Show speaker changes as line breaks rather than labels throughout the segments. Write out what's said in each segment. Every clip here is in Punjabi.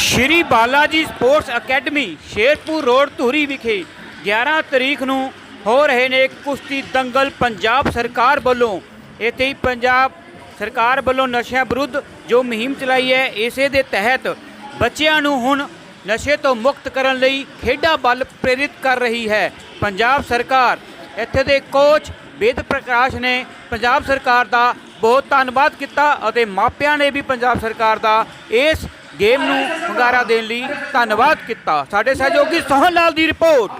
Shri Balaji sports academy, Sherpur road, Dhuri ਵਿਖੇ 11 ਤਰੀਕ ਨੂੰ ਹੋ ਰਹੇ ਨੇ ਕੁਸ਼ਤੀ ਦੰਗਲ ਪੰਜਾਬ ਸਰਕਾਰ ਵੱਲੋਂ। ਇੱਥੇ ਹੀ ਪੰਜਾਬ ਸਰਕਾਰ ਵੱਲੋਂ ਨਸ਼ਿਆਂ ਵਿਰੁੱਧ ਜੋ ਮੁਹਿੰਮ ਚਲਾਈ ਹੈ, ਇਸੇ ਦੇ ਤਹਿਤ ਬੱਚਿਆਂ ਨੂੰ ਹੁਣ ਨਸ਼ੇ ਤੋਂ ਮੁਕਤ ਕਰਨ ਲਈ ਖੇਡਾਂ ਵੱਲ ਪ੍ਰੇਰਿਤ ਕਰ ਰਹੀ ਹੈ ਪੰਜਾਬ ਸਰਕਾਰ। ਇੱਥੇ ਦੇ ਕੋਚ ਵੇਦ ਪ੍ਰਕਾਸ਼ ਨੇ ਪੰਜਾਬ ਸਰਕਾਰ ਦਾ ਬਹੁਤ ਧੰਨਵਾਦ ਕੀਤਾ ਅਤੇ ਮਾਪਿਆਂ ਨੇ ਵੀ ਪੰਜਾਬ ਸਰਕਾਰ ਦਾ ਇਸ ਗੇਮ ਨੂੰ ਹੰਗਾਰਾ ਦੇਣ ਲਈ ਧੰਨਵਾਦ ਕੀਤਾ। ਸਾਡੇ ਸਹਿਯੋਗੀ ਸੋਹਨ ਲਾਲ ਦੀ ਰਿਪੋਰਟ।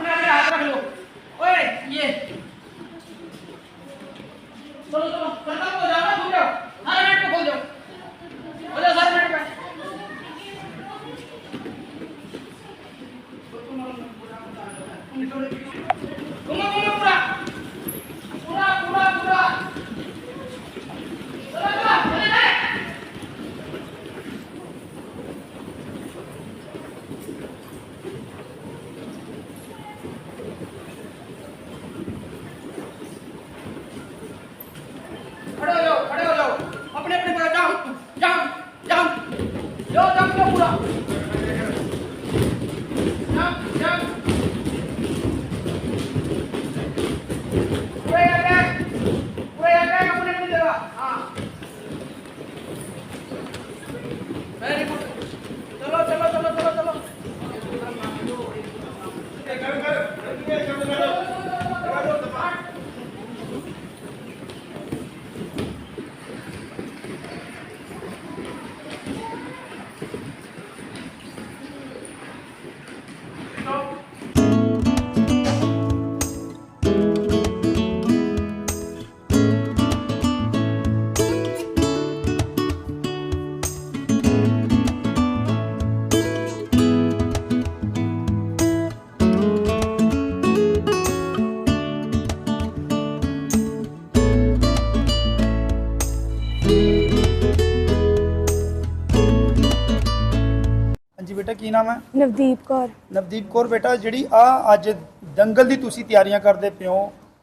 ਕੀ ਨਾਮ ਹੈ?
ਨਵਦੀਪ ਕੌਰ।
ਨਵਦੀਪ ਕੌਰ ਬੇਟਾ ਜਿਹੜੀ ਆ ਅੱਜ ਦੰਗਲ ਦੀ ਤੁਸੀਂ ਤਿਆਰੀਆਂ ਕਰਦੇ ਪਿਓ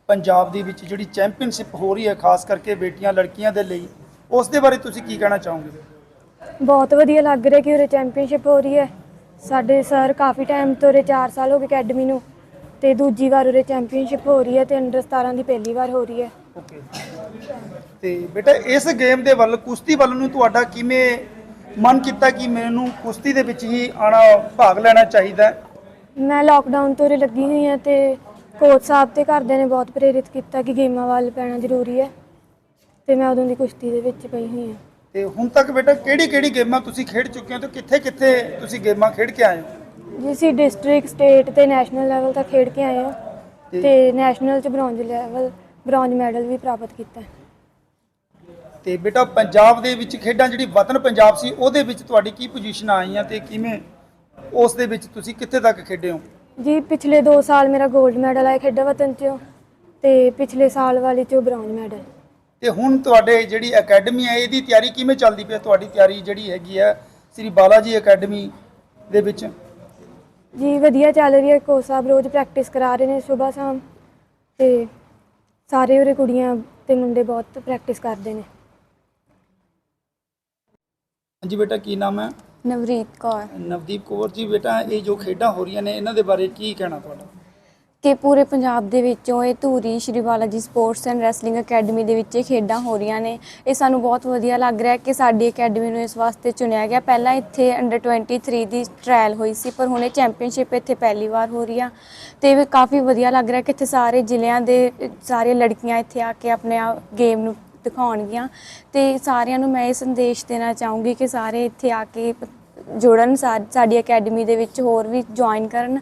ਪੰਜਾਬ ਦੇ ਵਿੱਚ ਜਿਹੜੀ ਚੈਂਪੀਅਨਸ਼ਿਪ ਹੋ ਰਹੀ ਹੈ ਖਾਸ ਕਰਕੇ ਬੇਟੀਆਂ ਲੜਕੀਆਂ ਦੇ ਲਈ ਉਸ ਦੇ ਬਾਰੇ ਤੁਸੀਂ ਕੀ ਕਹਿਣਾ ਚਾਹੋਗੇ?
ਬਹੁਤ ਵਧੀਆ ਲੱਗ ਰਿਹਾ ਕਿ ਉਰੇ ਚੈਂਪੀਅਨਸ਼ਿਪ ਹੋ ਰਹੀ ਹੈ। ਸਾਡੇ ਸਰ ਕਾਫੀ ਟਾਈਮ ਤੋਂ ਉਰੇ 4 ਸਾਲ ਹੋ ਗਏ ਅਕੈਡਮੀ ਨੂੰ ਤੇ ਦੂਜੀ ਵਾਰ ਉਰੇ ਚੈਂਪੀਅਨਸ਼ਿਪ ਹੋ ਰਹੀ ਹੈ ਤੇ ਅੰਡਰ 17 ਦੀ ਪਹਿਲੀ ਵਾਰ ਹੋ ਰਹੀ ਹੈ।
ਓਕੇ। ਤੇ ਬੇਟਾ ਇਸ ਗੇਮ ਦੇ ਵੱਲ ਕੁਸ਼ਤੀ ਵੱਲ ਨੂੰ ਤੁਹਾਡਾ ਕਿਵੇਂ ਮਨ ਕੀਤਾ ਕਿ ਮੈਨੂੰ ਕੁਸ਼ਤੀ ਦੇ ਵਿੱਚ ਹੀ ਆਣਾ ਭਾਗ ਲੈਣਾ ਚਾਹੀਦਾ ਹੈ?
ਮੈਂ ਲਾਕਡਾਊਨ ਤੋਂ ਉਰੇ ਲੱਗੀ ਹੋਈ ਹਾਂ ਤੇ ਕੋਚ ਸਾਹਿਬ ਤੇ ਘਰਦਿਆਂ ਨੇ ਬਹੁਤ ਪ੍ਰੇਰਿਤ ਕੀਤਾ ਕਿ ਗੇਮਾਂ ਵੱਲ ਪੈਣਾ ਜ਼ਰੂਰੀ ਹੈ ਤੇ ਮੈਂ ਉਦੋਂ ਦੀ ਕੁਸ਼ਤੀ ਦੇ ਵਿੱਚ ਪਈ ਹੋਈ ਹਾਂ।
ਤੇ ਹੁਣ ਤੱਕ ਬੇਟਾ ਕਿਹੜੀ ਕਿਹੜੀ ਗੇਮਾਂ ਤੁਸੀਂ ਖੇਡ ਚੁੱਕੇ ਹੋ ਤੇ ਕਿੱਥੇ ਕਿੱਥੇ ਤੁਸੀਂ ਗੇਮਾਂ ਖੇਡ ਕੇ ਆਏ ਹੋ?
ਜੀ ਅਸੀਂ ਡਿਸਟ੍ਰਿਕਟ ਸਟੇਟ ਤੇ ਨੈਸ਼ਨਲ ਲੈਵਲ ਤੱਕ ਖੇਡ ਕੇ ਆਏ ਹਾਂ
ਤੇ-
ਨੈਸ਼ਨਲ ਚ ਬ੍ਰੌਂਜ ਲੈਵਲ ਬ੍ਰੌਂਜ ਮੈਡਲ ਵੀ ਪ੍ਰਾਪਤ ਕੀਤਾ ਹੈ।
ਤੇ ਬੇਟਾ ਪੰਜਾਬ ਦੇ ਵਿੱਚ ਖੇਡਾਂ ਜਿਹੜੀ ਵਤਨ ਪੰਜਾਬ ਸੀ ਉਹਦੇ ਵਿੱਚ ਤੁਹਾਡੀ ਕੀ ਪੋਜੀਸ਼ਨ ਆਈਆਂ ਤੇ ਕਿਵੇਂ ਉਸ ਦੇ ਵਿੱਚ ਤੁਸੀਂ ਕਿੱਥੇ ਤੱਕ ਖੇਡੇ ਹੋ?
ਜੀ ਪਿਛਲੇ 2 ਸਾਲ ਮੇਰਾ 골ਡ ਮੈਡਲ ਆਇਆ ਖੇਡਾਂ ਵਤਨ ਚੋਂ ਤੇ ਪਿਛਲੇ ਸਾਲ ਵਾਲੇ ਚੋਂ ਬ੍ਰੌਂਜ ਮੈਡਲ
ਤੇ ਹੁਣ ਤੁਹਾਡੇ ਜਿਹੜੀ ਅਕੈਡਮੀ ਹੈ ਇਹਦੀ ਤਿਆਰੀ ਕਿਵੇਂ ਚੱਲਦੀ ਪਈ ਹੈ ਤੁਹਾਡੀ ਤਿਆਰੀ ਜਿਹੜੀ ਹੈਗੀ ਹੈ ਸ੍ਰੀ ਬਾਲਾ ਜੀ ਅਕੈਡਮੀ ਦੇ ਵਿੱਚ।
ਜੀ ਵਧੀਆ ਚੱਲ ਰਹੀ ਹੈ ਕੋਚ ਸਾਹਿਬ ਰੋਜ਼ ਪ੍ਰੈਕਟਿਸ ਕਰਾ ਰਹੇ ਨੇ ਸਵੇਰ ਸ਼ਾਮ। ਤੇ ਸਾਰੇ ਉਰੇ ਕੁੜੀਆਂ ਤੇ ਮੁੰਡੇ ਬਹੁਤ ਪ੍ਰੈਕਟਿਸ ਕਰਦੇ ਨੇ।
ਹਾਂਜੀ ਬੇਟਾ ਕੀ ਨਾਮ ਹੈ?
ਨਵਰੀਤ ਕੌਰ।
ਨਵਦੀਪ ਕੌਰ ਜੀ ਬੇਟਾ ਇਹ ਜੋ ਖੇਡਾਂ ਹੋ ਰਹੀਆਂ ਨੇ ਇਹਨਾਂ ਦੇ ਬਾਰੇ ਕੀ ਕਹਿਣਾ ਤੁਹਾਡਾ?
ਕਿ ਪੂਰੇ ਪੰਜਾਬ ਦੇ ਵਿੱਚੋਂ ਇਹ ਧੂਰੀ ਸ਼੍ਰੀ Balaji sports and wrestling academy ਦੇ ਵਿੱਚ ਇਹ ਖੇਡਾਂ ਹੋ ਰਹੀਆਂ ਨੇ। ਇਹ ਸਾਨੂੰ ਬਹੁਤ ਵਧੀਆ ਲੱਗ ਰਿਹਾ ਕਿ ਸਾਡੀ ਅਕੈਡਮੀ ਨੂੰ ਇਸ ਵਾਸਤੇ ਚੁਣਿਆ ਗਿਆ। ਪਹਿਲਾਂ ਇੱਥੇ ਅੰਡਰ 23 ਦੀ ਟ੍ਰਾਇਲ ਹੋਈ ਸੀ ਪਰ ਹੁਣ ਇਹ ਚੈਂਪੀਅਨਸ਼ਿਪ ਇੱਥੇ ਪਹਿਲੀ ਵਾਰ ਹੋ ਰਹੀ ਆ। ਤੇ ਇਹ ਕਾਫੀ ਵਧੀਆ ਲੱਗ ਰਿਹਾ ਕਿ ਇੱਥੇ ਸਾਰੇ ਜ਼ਿਲ੍ਹਿਆਂ ਦੇ ਅ, ਸਾਰੀਆਂ ਲੜਕੀਆਂ ਇੱਥੇ ਆ ਕੇ ਆਪਣੇ ਗੇਮ ਨੂੰ ਦਿਖਾਉਣਗੀਆਂ। ਤੇ ਸਾਰਿਆਂ ਨੂੰ ਮੈਂ ਇਹ ਸੰਦੇਸ਼ ਦੇਣਾ ਚਾਹੂੰਗੀ ਕਿ ਸਾਰੇ ਇੱਥੇ ਆ ਕੇ ਜੁੜਨ, ਸਾ- ਸਾਡੀ ਅਕੈਡਮੀ ਦੇ ਵਿੱਚ ਹੋਰ ਵੀ ਜੁਆਇਨ ਕਰਨ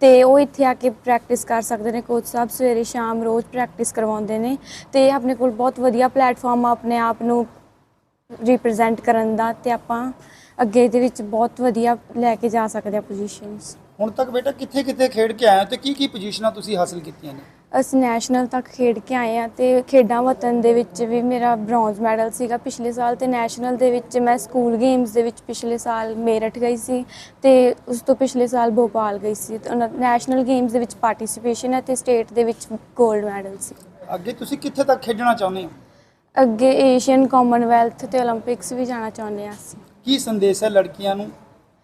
ਤੇ ਉਹ ਇੱਥੇ ਆ ਕੇ ਪ੍ਰੈਕਟਿਸ ਕਰ ਸਕਦੇ ਨੇ। ਕੋਚ ਸਾਹਿਬ ਸਵੇਰੇ ਸ਼ਾਮ ਰੋਜ਼ ਪ੍ਰੈਕਟਿਸ ਕਰਵਾਉਂਦੇ ਨੇ ਤੇ ਆਪਣੇ ਕੋਲ ਬਹੁਤ ਵਧੀਆ ਪਲੇਟਫਾਰਮ ਆ ਆਪਣੇ ਆਪ ਨੂੰ ਰਿਪਰੈਜ਼ੈਂਟ ਕਰਨ ਦਾ ਤੇ ਆਪਾਂ ਅੱਗੇ ਦੇ ਵਿੱਚ ਬਹੁਤ ਵਧੀਆ ਲੈ ਕੇ ਜਾ ਸਕਦੇ ਆ ਪੋਜੀਸ਼ਨਸ
ਹੁਣ ਤੱਕ ਬੇਟਾ ਕਿੱਥੇ ਕਿੱਥੇ ਖੇਡ ਕੇ ਆਇਆ ਤੇ ਕੀ ਕੀ ਪੋਜੀਸ਼ਨਾਂ ਤੁਸੀਂ ਹਾਸਲ ਕੀਤੀਆਂ ਨੇ?
ਅਸੀਂ ਨੈਸ਼ਨਲ ਤੱਕ ਖੇਡ ਕੇ ਆਏ ਆ ਤੇ ਖੇਡਾਂ ਵਤਨ ਦੇ ਵਿੱਚ ਵੀ ਮੇਰਾ ਬ੍ਰੌਂਜ਼ ਮੈਡਲ ਸੀਗਾ ਪਿਛਲੇ ਸਾਲ ਤੇ ਨੈਸ਼ਨਲ ਦੇ ਵਿੱਚ ਮੈਂ ਸਕੂਲ ਗੇਮਸ ਦੇ ਵਿੱਚ ਪਿਛਲੇ ਸਾਲ ਮੇਰਠ ਗਈ ਸੀ ਤੇ ਉਸ ਤੋਂ ਪਿਛਲੇ ਸਾਲ ਭੋਪਾਲ ਗਈ ਸੀ ਤੇ ਉਹਨਾਂ ਨੈਸ਼ਨਲ ਗੇਮਸ ਦੇ ਵਿੱਚ ਪਾਰਟਿਸਿਪੇਸ਼ਨ ਹੈ ਤੇ ਸਟੇਟ ਦੇ ਵਿੱਚ 골ਡ ਮੈਡਲ ਸੀ।
ਅੱਗੇ ਤੁਸੀਂ ਕਿੱਥੇ ਤੱਕ ਖੇਡਣਾ ਚਾਹੁੰਦੇ ਹੋ?
ਅੱਗੇ ਏਸ਼ੀਅਨ ਕਾਮਨਵੈਲਥ ਤੇ 올림픽ਸ ਵੀ ਜਾਣਾ ਚਾਹੁੰਦੇ ਆ
ਕੀ ਸੰਦੇਸ਼ ਹੈ ਲੜਕੀਆਂ ਨੂੰ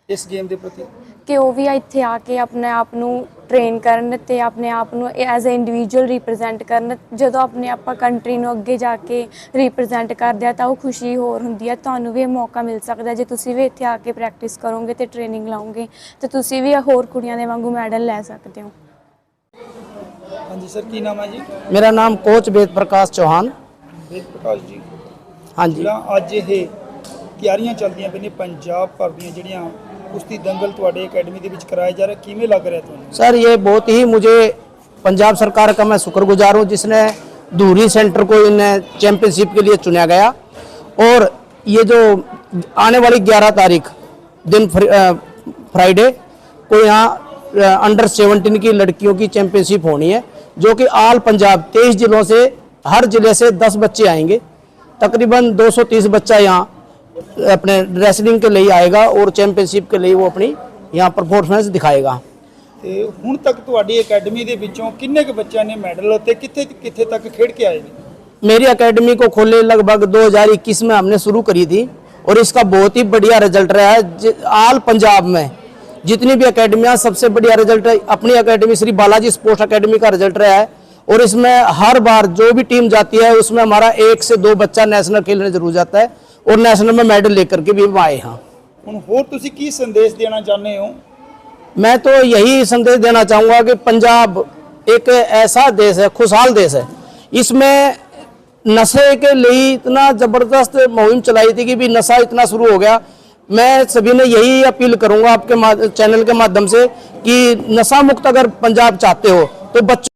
ਇਸ ਗੇਮ ਦੇ ਪ੍ਰਤੀ?
ਕਿ ਉਹ ਵੀ ਇੱਥੇ ਆ ਕੇ ਆਪਣੇ ਆਪ ਨੂੰ ਟ੍ਰੇਨ ਕਰਨ ਤੇ ਆਪਣੇ ਆਪ ਨੂੰ ਐਜ਼ ਅ ਇੰਡੀਵਿਜੂਅਲ ਰਿਪਰੈਜ਼ੈਂਟ ਕਰਨ। ਜਦੋਂ ਆਪਣੇ ਆਪਾਂ ਕੰਟਰੀ ਨੂੰ ਅੱਗੇ ਜਾ ਕੇ ਰਿਪਰੈਜ਼ੈਂਟ ਕਰਦੇ ਆ ਤਾਂ ਉਹ ਖੁਸ਼ੀ ਹੋਰ ਹੁੰਦੀ ਆ। ਤੁਹਾਨੂੰ ਵੀ ਇਹ ਮੌਕਾ ਮਿਲ ਸਕਦਾ ਜੇ ਤੁਸੀਂ ਵੀ ਇੱਥੇ ਆ ਕੇ ਪ੍ਰੈਕਟਿਸ ਕਰੋਗੇ ਤੇ ਟ੍ਰੇਨਿੰਗ ਲਾਓਗੇ। ਤੇ ਤੁਸੀਂ ਵੀ ਹੋਰ ਕੁੜੀਆਂ ਦੇ ਵਾਂਗੂ ਮੈਡਲ ਲੈ ਸਕਦੇ ਹੋ।
ਹਾਂਜੀ ਸਰ ਕੀ ਨਾਮ ਹੈ ਜੀ?
ਮੇਰਾ ਨਾਮ ਕੋਚ ਵੇਦ ਪ੍ਰਕਾਸ਼ ਚੌਹਾਨ।
ਵੇਦ ਪ੍ਰਕਾਸ਼ ਜੀ। ਹਾਂਜੀ। ਅੱਜ ਇਹ ਤਿਆਰੀਆਂ ਚੱਲਦੀਆਂ ਪਈਆਂ ਪੰਜਾਬ ਭਰ ਦੀਆਂ ਜਿਹੜੀਆਂ ਕੁਸ਼ਤੀ ਦੰਗਲ ਤੁਹਾਡੇ ਅਕੈਡਮੀ ਦੇ ਵਿੱਚ ਕਰਾਏ ਜਾ ਰਹੇ ਕਿਵੇਂ ਲੱਗ ਰਿਹਾ ਤੁਹਾਨੂੰ
सर ये बहुत ही मुझे पंजाब सरकार का मैं शुक्रगुजार हूँ जिसने धूरी सेंटर को इन चैंपियनशिप के लिए चुना गया और ये जो आने वाली 11 तारीख दिन फ्र- अ, फ्राइडे को यहाँ अ, अंडर 17 की लड़कियों की चैंपियनशिप होनी है जो कि आल पंजाब तेईस जिलों से हर जिले से 10 बच्चे आएंगे तकरीबन 230 बच्चा यहाँ अपने रेसलिंग के लिए आएगा और चैंपियनशिप के लिए वो अपनी यहाँ परफॉर्मेंस दिखाएगा
ਤੇ ਹੁਣ ਤੱਕ ਤੁਹਾਡੀ ਅਕੈਡਮੀ ਦੇ ਵਿੱਚੋਂ ਕਿੰਨੇ ਕੁ ਬੱਚਿਆਂ ਨੇ ਮੈਡਲ ਤੇ ਕਿੱਥੇ ਕਿੱਥੇ ਤੱਕ ਖੇਡ ਕੇ आए ਨੇ
मेरी एकेडमी को खोले लगभग 2021 में हमने शुरू करी थी और इसका बहुत ही बढ़िया रिजल्ट रहा है जि- आल पंजाब में जितनी भी अकेडमियां सबसे बढ़िया रिजल्ट अपनी academy Shri Balaji sports academy का रिजल्ट रहा है और इसमें हर बार जो भी टीम जाती है उसमें हमारा एक से दो बच्चा नेशनल खेलने जरूर जाता है और नेशनल में मेडल लेकर के भी हम आए हैं
ਹੁਣ ਹੋਰ ਤੁਸੀਂ ਕੀ ਸੰਦੇਸ਼ ਦੇਣਾ ਚਾਹੁੰਦੇ ਹੋ
मैं तो यही संदेश देना चाहूंगा कि पंजाब एक ऐसा देश है खुशहाल देश है इसमें नशे के लिए इतना जबरदस्त मुहिम चलाई थी कि भी नशा इतना शुरू हो गया मैं सभी ने यही अपील करूंगा आपके मा- चैनल के माध्यम से कि नशा मुक्त अगर पंजाब चाहते हो तो बच्चों